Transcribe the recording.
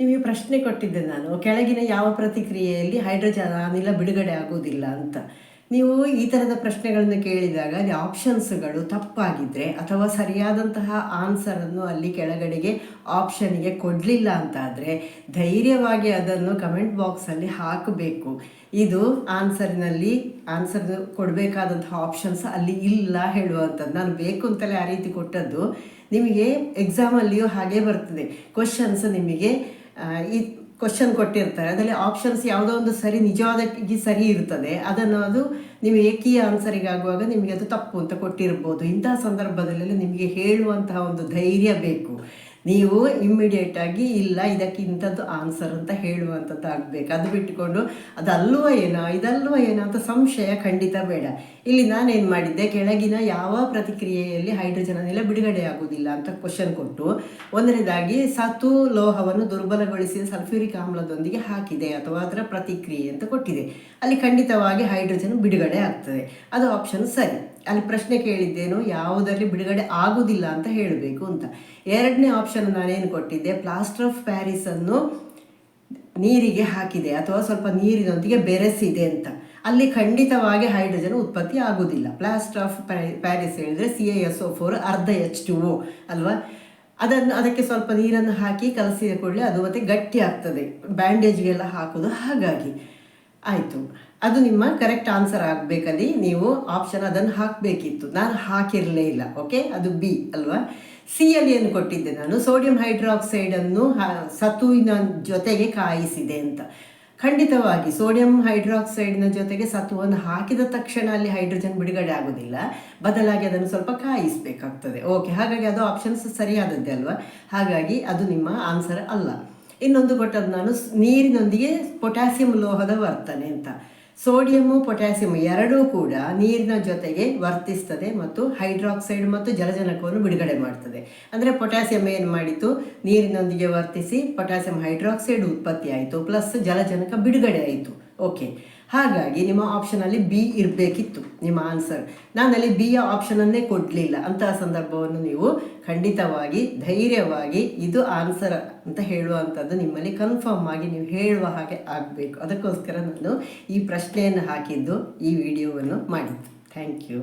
ನಿಮಗೆ ಪ್ರಶ್ನೆ ಕೊಟ್ಟಿದ್ದೆ ನಾನು, ಕೆಳಗಿನ ಯಾವ ಪ್ರತಿಕ್ರಿಯೆಯಲ್ಲಿ ಹೈಡ್ರೋಜನ್ ಅನಿಲ ಬಿಡುಗಡೆ ಆಗುವುದಿಲ್ಲ ಅಂತ. ನೀವು ಈ ಥರದ ಪ್ರಶ್ನೆಗಳನ್ನು ಕೇಳಿದಾಗ ಅಲ್ಲಿ ಆಪ್ಷನ್ಸ್ಗಳು ತಪ್ಪಾಗಿದ್ದರೆ ಅಥವಾ ಸರಿಯಾದಂತಹ ಆನ್ಸರನ್ನು ಅಲ್ಲಿ ಕೆಳಗಡೆಗೆ ಆಪ್ಷನ್ಗೆ ಕೊಡಲಿಲ್ಲ ಅಂತಾದರೆ ಧೈರ್ಯವಾಗಿ ಅದನ್ನು ಕಮೆಂಟ್ ಬಾಕ್ಸಲ್ಲಿ ಹಾಕಬೇಕು. ಇದು ಆನ್ಸರ್ನಲ್ಲಿ, ಆನ್ಸರ್ ಕೊಡಬೇಕಾದಂತಹ ಆಪ್ಷನ್ಸ್ ಅಲ್ಲಿ ಇಲ್ಲ ಹೇಳುವಂಥದ್ದು. ನಾನು ಬೇಕು ಅಂತಲೇ ಆ ರೀತಿ ಕೊಟ್ಟದ್ದು. ನಿಮಗೆ ಎಕ್ಸಾಮಲ್ಲಿಯೂ ಹಾಗೆ ಬರ್ತದೆ. ಕ್ವಶನ್ಸ್ ನಿಮಗೆ ಈ ಕ್ವಶನ್ ಕೊಟ್ಟಿರ್ತಾರೆ. ಅದರಲ್ಲಿ ಆಪ್ಷನ್ಸ್ ಯಾವುದೋ ಒಂದು ಸರಿ ನಿಜವಾದಕ್ಕೆ ಸರಿ ಇರ್ತದೆ. ಅದನ್ನು ಅದು ನೀವು ಏಕೀಯ ಆನ್ಸರಿಗೆ ಆಗುವಾಗ ನಿಮಗೆ ಅದು ತಪ್ಪು ಅಂತ ಕೊಟ್ಟಿರ್ಬೋದು. ಇಂತಹ ಸಂದರ್ಭದಲ್ಲೆಲ್ಲ ನಿಮಗೆ ಹೇಳುವಂತಹ ಒಂದು ಧೈರ್ಯ ಬೇಕು. ನೀವು ಇಮ್ಮಿಡಿಯೇಟಾಗಿ ಇಲ್ಲ ಇದಕ್ಕೆ ಇಂಥದ್ದು ಆನ್ಸರ್ ಅಂತ ಹೇಳುವಂಥದ್ದು ಆಗಬೇಕು. ಅದು ಬಿಟ್ಟುಕೊಂಡು ಅದಲ್ವ ಏನೋ, ಇದಲ್ವ ಏನೋ ಅಂತ ಸಂಶಯ ಖಂಡಿತ ಬೇಡ. ಇಲ್ಲಿ ನಾನೇನು ಮಾಡಿದ್ದೆ, ಕೆಳಗಿನ ಯಾವ ಪ್ರತಿಕ್ರಿಯೆಯಲ್ಲಿ ಹೈಡ್ರೋಜನ್ ಅನಿಲ ಬಿಡುಗಡೆ ಆಗುವುದಿಲ್ಲ ಅಂತ ಕ್ವಶನ್ ಕೊಟ್ಟು ಒಂದನೇದಾಗಿ ಸತು ಲೋಹವನ್ನು ದುರ್ಬಲಗೊಳಿಸಿದ ಸಲ್ಫ್ಯೂರಿಕ್ ಆಮ್ಲದೊಂದಿಗೆ ಹಾಕಿದೆ ಅಥವಾ ಅದರ ಪ್ರತಿಕ್ರಿಯೆ ಅಂತ ಕೊಟ್ಟಿದೆ. ಅಲ್ಲಿ ಖಂಡಿತವಾಗಿ ಹೈಡ್ರೋಜನ್ ಬಿಡುಗಡೆ ಆಗ್ತದೆ. ಅದು ಆಪ್ಷನ್ ಸರಿ. ಅಲ್ಲಿ ಪ್ರಶ್ನೆ ಕೇಳಿದ್ದೇನು, ಯಾವುದರಲ್ಲಿ ಬಿಡುಗಡೆ ಆಗುವುದಿಲ್ಲ ಅಂತ ಹೇಳಬೇಕು ಅಂತ. ಎರಡನೇ ಆಪ್ಷನ್ ನಾನೇನು ಕೊಟ್ಟಿದ್ದೆ? ಪ್ಲಾಸ್ಟರ್ ಆಫ್ ಪ್ಯಾರಿಸ್ ಅನ್ನು ನೀರಿಗೆ ಹಾಕಿದೆ, ಅಥವಾ ಸ್ವಲ್ಪ ನೀರಿನೊಂದಿಗೆ ಬೆರೆಸಿದೆ ಅಂತ. ಅಲ್ಲಿ ಖಂಡಿತವಾಗಿ ಹೈಡ್ರೋಜನ್ ಉತ್ಪತ್ತಿ ಆಗುವುದಿಲ್ಲ. ಪ್ಲಾಸ್ಟರ್ ಆಫ್ ಪ್ಯಾರಿಸ್ ಹೇಳಿದ್ರೆ C A S O four ಅರ್ಧ ಎಚ್ ಟು ಒ ಅಲ್ವಾ? ಅದನ್ನು, ಅದಕ್ಕೆ ಸ್ವಲ್ಪ ನೀರನ್ನು ಹಾಕಿ ಕಲಸಿದ ಕೂಡಲೇ ಅದು ಮತ್ತೆ ಗಟ್ಟಿ ಆಗ್ತದೆ ಬ್ಯಾಂಡೇಜ್ಗೆಲ್ಲ ಹಾಕೋದು ಹಾಗಾಗಿ. ಆಯಿತು. ಅದು ನಿಮ್ಮ ಕರೆಕ್ಟ್ ಆನ್ಸರ್ ಆಗಬೇಕಲ್ಲಿ ನೀವು ಆಪ್ಷನ್ ಅದನ್ನು ಹಾಕಬೇಕಿತ್ತು. ನಾನು ಹಾಕಿರಲೇ ಇಲ್ಲ ಓಕೆ ಅದು ಬಿ ಅಲ್ವಾ? ಸಿ ಅಲ್ಲಿ ಏನು ಕೊಟ್ಟಿದ್ದೆ ನಾನು? ಸೋಡಿಯಂ ಹೈಡ್ರಾಕ್ಸೈಡನ್ನು ಸತುವಿನ ಜೊತೆಗೆ ಕಾಯಿಸಿದೆ ಅಂತ. ಖಂಡಿತವಾಗಿ ಸೋಡಿಯಂ ಹೈಡ್ರಾಕ್ಸೈಡ್ನ ಜೊತೆಗೆ ಸತುವನ್ನು ಹಾಕಿದ ತಕ್ಷಣ ಅಲ್ಲಿ ಹೈಡ್ರೋಜನ್ ಬಿಡುಗಡೆ ಆಗೋದಿಲ್ಲ. ಬದಲಾಗಿ ಅದನ್ನು ಸ್ವಲ್ಪ ಕಾಯಿಸಬೇಕಾಗ್ತದೆ. ಓಕೆ ಹಾಗಾಗಿ ಅದು ಆಪ್ಷನ್ಸ್ ಸರಿಯಾದದ್ದೇ ಅಲ್ವಾ? ಹಾಗಾಗಿ ಅದು ನಿಮ್ಮ ಆನ್ಸರ್ ಅಲ್ಲ. ಇನ್ನೊಂದು ಕೊಟ್ಟದ್ದು ನಾನು ನೀರಿನೊಂದಿಗೆ ಪೊಟ್ಯಾಸಿಯಂ ಲೋಹದ ವರ್ತನೆ ಅಂತ. ಸೋಡಿಯಮ್ಮು, ಪೊಟ್ಯಾಸಿಯಂ ಎರಡೂ ಕೂಡ ನೀರಿನ ಜೊತೆಗೆ ವರ್ತಿಸ್ತದೆ ಮತ್ತು ಹೈಡ್ರಾಕ್ಸೈಡ್ ಮತ್ತು ಜಲಜನಕವನ್ನು ಬಿಡುಗಡೆ ಮಾಡ್ತದೆ. ಅಂದರೆ ಪೊಟ್ಯಾಸಿಯಂ ಏನು ಮಾಡಿತು? ನೀರಿನೊಂದಿಗೆ ವರ್ತಿಸಿ ಪೊಟ್ಯಾಸಿಯಂ ಹೈಡ್ರಾಕ್ಸೈಡ್ ಉತ್ಪತ್ತಿ ಆಯಿತು, ಪ್ಲಸ್ ಜಲಜನಕ ಬಿಡುಗಡೆ ಆಯಿತು. ಓಕೆ. ಹಾಗಾಗಿ ನಿಮ್ಮ ಆಪ್ಷನಲ್ಲಿ ಬಿ ಇರಬೇಕಿತ್ತು, ನಿಮ್ಮ ಆನ್ಸರ್ ನಾನಲ್ಲಿ ಬಿಯ ಆಪ್ಷನನ್ನೇ ಕೊಡಲಿಲ್ಲ. ಅಂತಹ ಸಂದರ್ಭವನ್ನು ನೀವು ಖಂಡಿತವಾಗಿ, ಧೈರ್ಯವಾಗಿ ಇದು ಆನ್ಸರ್ ಅಂತ ಹೇಳುವಂಥದ್ದು ನಿಮ್ಮಲ್ಲಿ ಕನ್ಫರ್ಮ್ ಆಗಿ ನೀವು ಹೇಳುವ ಹಾಗೆ ಆಗಬೇಕು. ಅದಕ್ಕೋಸ್ಕರ ನಾನು ಈ ಪ್ರಶ್ನೆಯನ್ನು ಹಾಕಿದ್ದು, ಈ ವಿಡಿಯೋವನ್ನು ಮಾಡಿದ್ದು. Thank you